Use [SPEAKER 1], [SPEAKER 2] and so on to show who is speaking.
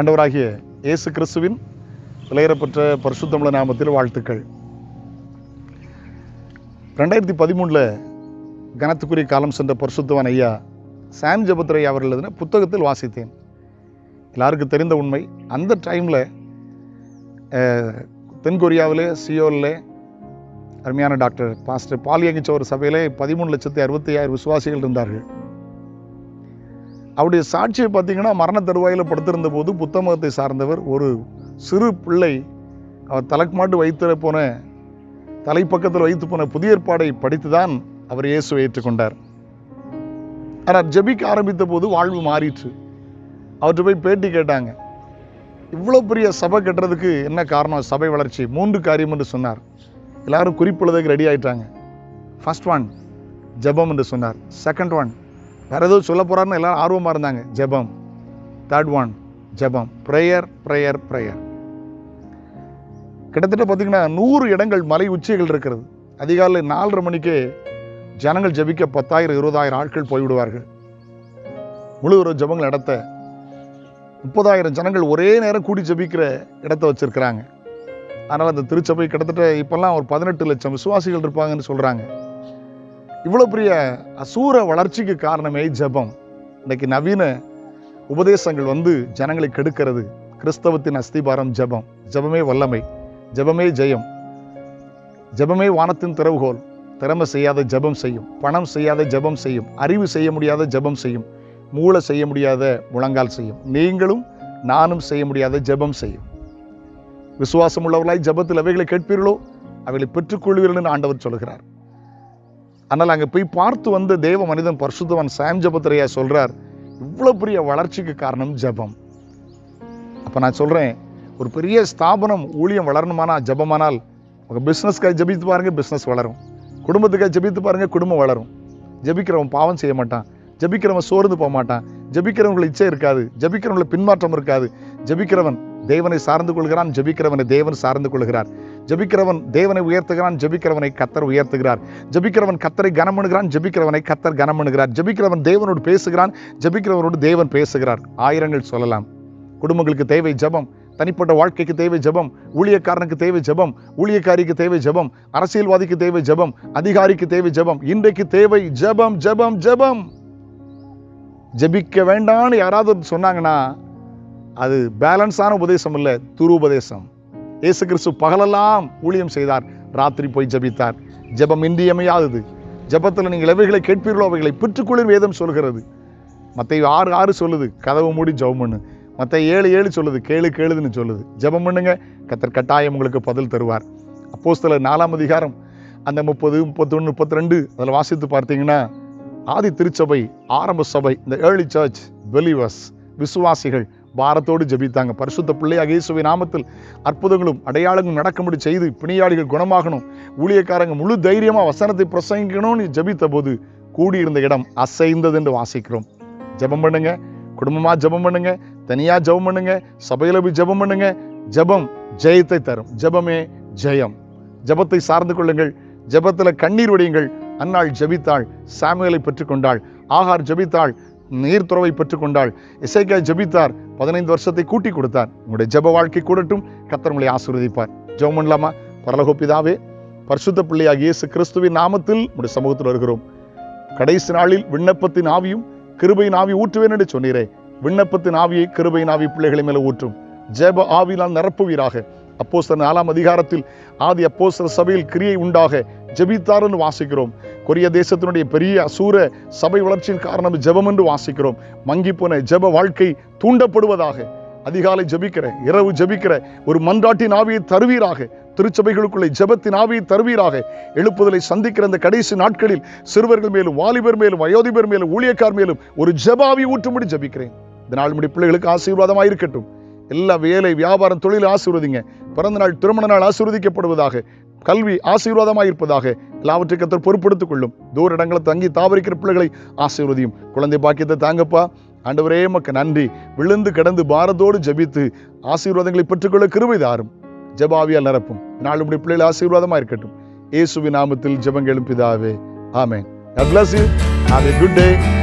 [SPEAKER 1] ஆண்டவராகிய இயேசு கிறிஸ்துவின் விலையேறப்பெற்ற பரிசுத்தமிழ நாமத்தில் வாழ்த்துக்கள். ரெண்டாயிரத்தி பதிமூணில் கனத்துக்குரிய காலம் சென்ற பரிசுத்தவன் ஐயா சாம் ஜபத்ரை அவர்கள் எழுதின புத்தகத்தில் வாசித்தேன். எல்லாருக்கும் தெரிந்த உண்மை அந்த டைமில் தென்கொரியாவில் சியோலில் அருமையான டாக்டர் பாஸ்டர் பாலியங்கிச்ச ஒரு சபையில் பதிமூணு லட்சத்தி அறுபத்தி ஐயாயிரம் விசுவாசிகள் இருந்தார்கள். அவருடைய சாட்சியை பார்த்தீங்கன்னா மரண தருவாயில் படுத்திருந்த போது புத்தமகத்தை சார்ந்தவர் ஒரு சிறு பிள்ளை. அவர் தலக்குமாட்டு வைத்து போன தலைப்பக்கத்தில் வைத்து போன புதிய ஏற்பாடை படித்து தான் அவர் இயேசுவை ஏற்றுக்கொண்டார். ஆனால் ஜபிக்க ஆரம்பித்த போது வாழ்வு மாறிற்று. அவர்கிட்ட போய் பேட்டி கேட்டாங்க. இவ்வளோ பெரிய சபை கட்டுறதுக்கு என்ன காரணம்? சபை வளர்ச்சி. மூன்று காரியம் என்று சொன்னார். எல்லாரும் குறிப்புள்ளதுக்கு ரெடி ஆயிட்டாங்க. ஃபர்ஸ்ட் ஒன் ஜெபம் என்று சொன்னார். செகண்ட் ஒன் வேற எதுவும் சொல்ல போறாருன்னு எல்லாரும் ஆர்வமாக இருந்தாங்க. ஜெபம். தேர்ட் ஒன் ஜெபம். ப்ரேயர் ப்ரேயர் ப்ரேயர் கிட்டத்தட்ட பார்த்தீங்கன்னா நூறு இடங்கள் மலை உச்சிகள் இருக்கிறது. அதிகாலை நாலரை மணிக்கே ஜனங்கள் ஜெபிக்க பத்தாயிரம் இருபதாயிரம் ஆட்கள் போய்விடுவார்கள். முழு ஒரு ஜெபங்கள் இடத்த முப்பதாயிரம் ஜனங்கள் ஒரே நேரம் கூடி ஜெபிக்கிற இடத்த வச்சிருக்கிறாங்க. அதனால் அந்த திருச்சபை கிட்டத்தட்ட இப்போல்லாம் ஒரு பதினெட்டு லட்சம் விசுவாசிகள் இருப்பாங்கன்னு சொல்கிறாங்க இவ்வளோ பெரிய அசூர வளர்ச்சிக்கு காரணமே ஜெபம். இன்னைக்கு நவீன உபதேசங்கள் வந்து ஜனங்களை கெடுக்கிறது. கிறிஸ்தவத்தின் அஸ்திபாரம் ஜெபம். ஜெபமே வல்லமை. ஜெபமே ஜெயம். ஜெபமே வானத்தின் திறவுகோல். திறமை செய்யாத ஜெபம் செய்யும். பணம் செய்யாத ஜெபம் செய்யும். அறிவு செய்ய முடியாத ஜெபம் செய்யும். மூளை செய்ய முடியாத முழங்கால் செய்யும். நீங்களும் நானும் செய்ய முடியாத ஜெபம் செய்யும். விசுவாசம் உள்ளவர்களாய் ஜெபத்தில் அவைகளை கேட்பீர்களோ? அவைகளை பெற்றுக்கொள்வீர்கள் என்று ஆண்டவர் சொல்கிறார். ஆனால் அங்கே போய் பார்த்து வந்த தேவ மனிதன் பரிசுத்தவன் சாம் ஜபத்திரையா சொல்றார் இவ்வளோ பெரிய வளர்ச்சிக்கு காரணம் ஜெபம். அப்போ நான் சொல்கிறேன் ஒரு பெரிய ஸ்தாபனம் ஊழியம் வளரணுமானா ஜெபமானால் உங்கள் பிஸ்னஸ்க்காக ஜபித்து பாருங்க பிஸ்னஸ் வளரும். குடும்பத்துக்காக ஜெபித்து பாருங்க குடும்பம் வளரும். ஜெபிக்கிறவன் பாவம் செய்ய மாட்டான். ஜபிக்கிறவன் சோர்ந்து போக மாட்டான். ஜபிக்கிறவங்களை இச்சை இருக்காது. ஜபிக்கிறவங்களை பின்மாற்றம் இருக்காது. ஜெபிக்கிறவன் தேவனை சார்ந்து கொள்கிறான் ஜெபிக்கிறவனை தேவன் சார்ந்து கொள்கிறார். ஜபிக்கிறவன் தேவனை உயர்த்துகிறான் ஜபிக்கிறவனை கத்தர் உயர்த்துகிறார். ஜபிக்கிறவன் கத்தரை கனமணுகிறான் ஜபிக்கிறவனை கத்தர் கனமணுகிறார். ஜபிக்கிறவன் தேவனோடு பேசுகிறான் ஜபிக்கிறவனோடு தேவன் பேசுகிறார். ஆயிரங்கள் சொல்லலாம். குடும்பங்களுக்கு தேவை ஜபம். தனிப்பட்ட வாழ்க்கைக்கு தேவை ஜெபம். ஊழியக்காரனுக்கு தேவை ஜெபம். ஊழியக்காரிக்கு தேவை ஜெபம். அரசியல்வாதிக்கு தேவை ஜெபம். அதிகாரிக்கு தேவை ஜெபம். இன்றைக்கு தேவை ஜபம் ஜெபம் ஜெபம். ஜெபிக்க வேண்டாம்னு யாராவது சொன்னாங்கன்னா அது பேலன்ஸான உபதேசம் இல்லை துரு உபதேசம். இயேசு கிறிஸ்து பகலெல்லாம் ஊழியம் செய்தார் ராத்திரி போய் ஜெபித்தார். ஜெபம் இன்றியமையாதது. ஜெபத்தில் நீங்கள் எவைகளை கேட்பீர்களோ அவைகளை பெற்றுக்கொள்ளும் வேதம் சொல்கிறது. மற்ற ஆறு ஆறு சொல்லுது. கதவு மூடி ஜபம் பண்ணு. மற்ற ஏழு ஏழு சொல்லுது. கேளு கேளுதுன்னு சொல்லுது. ஜெபம் பண்ணுங்க. கத்தர் கட்டாயம் உங்களுக்கு பதில் தருவார். அப்போஸ்தல நாலாம் அதிகாரம் அந்த முப்பது முப்பத்தொன்று முப்பத்தி ரெண்டு அதில் வாசித்து பார்த்தீங்கன்னா ஆதி திருச்சபை ஆரம்ப சபை இந்த ஏர்லி சர்ச் பெலிவர்ஸ் விசுவாசிகள் பாரத்தோடு ஜெபித்தாங்க. பரிசுத்த பிள்ளையாக அகேசுவை நாமத்தில் அற்புதங்களும் அடையாளங்களும் நடக்கும்படி செய்து பிணியாளிகள் குணமாகணும். ஊழியக்காரங்க முழு தைரியமாக வசனத்தை பிரசங்கிக்கணும்னு ஜபித்த போது கூடியிருந்த இடம் அசைந்தது என்று வாசிக்கிறோம். ஜெபம் பண்ணுங்க. குடும்பமாக ஜெபம் பண்ணுங்க. தனியாக ஜெபம் பண்ணுங்க. சபையில் போய் ஜெபம் பண்ணுங்க. ஜெபம் ஜெயத்தை தரும். ஜெபமே ஜெயம். ஜெபத்தை சார்ந்து கொள்ளுங்கள். ஜபத்தில் கண்ணீர் வடியுங்கள். அன்னாள் ஜெபித்தாள். சாமுவேலை பெற்றுக்கொண்டாள். ஆகார் ஜெபித்தாள். நீர்த்துறவை பெற்றுக்கொண்டாள். இசைக்கா ஜெபித்தார். பதினைந்து வருஷத்தை கூட்டி கொடுத்தார். உங்களுடைய ஜெப வாழ்க்கை கூடட்டும். கத்தர் உங்களை ஆசீர்வதிப்பார். ஜெபம் பண்ணலாமா? பரலகோப்பிதாவே பரிசுத்த பிள்ளையாக இயேசு கிறிஸ்துவின் நாமத்தில் உங்களுடைய சமூகத்தில் வருகிறோம். கடைசி நாளில் விண்ணப்பத்தின் ஆவியும் கிருபையின் ஆவி ஊற்றுவேன் என்று சொன்னீரே. விண்ணப்பத்தின் ஆவியை கிருபையின் ஆவி பிள்ளைகளை மேல ஊற்றும். ஜெப ஆவினால் நிரப்புவீராக. அப்போஸ்தலர் நாலாம் அதிகாரத்தில் ஆதி அப்போஸ்தலர் சபையில் கிரியை உண்டாக ஜெபித்தார்னு வாசிக்கிறோம். கொரிய தேசத்தினுடைய பெரிய அசூர சபை வளர்ச்சியின் காரணம் ஜெபம் என்று வாசிக்கிறோம். மங்கி போன ஜெப வாழ்க்கை தூண்டப்படுவதாக அதிகாலை ஜெபிக்கிற இரவு ஜபிக்கிற ஒரு மன்றாட்டின் ஆவியை தருவீராக திருச்சபைகளுக்குள்ளே ஜெபத்தின் ஆவியை தருவீராக எழுப்புதலை சந்திக்கிற இந்த கடைசி நாட்களில் சிறுவர்கள் மேலும் வாலிபர் மேலும் வயோதிபர் மேலும் ஊழியக்கார் மேலும் ஒரு ஜபாவி ஊற்றும்படி ஜபிக்கிறேன். இந்த நாள் முடி பிள்ளைகளுக்கு ஆசீர்வாதமாக இருக்கட்டும். எல்லா வேலை வியாபாரம் தொழில் ஆசீர்வதிங்க. பிறந்த நாள் திருமண நாள் ஆசீர்வதிக்கப்படுவதாக கல்வி ஆசீர்வாதமாக இருப்பதாக எல்லாவற்றை கத்தர் பொறுப்படுத்திக் கொள்ளும் தூர இடங்களை தங்கி தாவரிக்கிற பிள்ளைகளை ஆசீர்வதியும். குழந்தை பாக்கியத்தை தாங்கப்பா. ஆண்டவரே மக்கு நன்றி. விழுந்து கிடந்து பாரதோடு ஜபித்து ஆசீர்வாதங்களை பெற்றுக்கொள்ள கிருபை தாரும். ஜெபாவியால் நிரப்பும். நாள் இப்படி பிள்ளைகள் ஆசீர்வாதமாக இருக்கட்டும். இயேசுவின் நாமத்தில் ஜெபங்களும் பிதாவே. ஆமென். God bless you. Have a good day.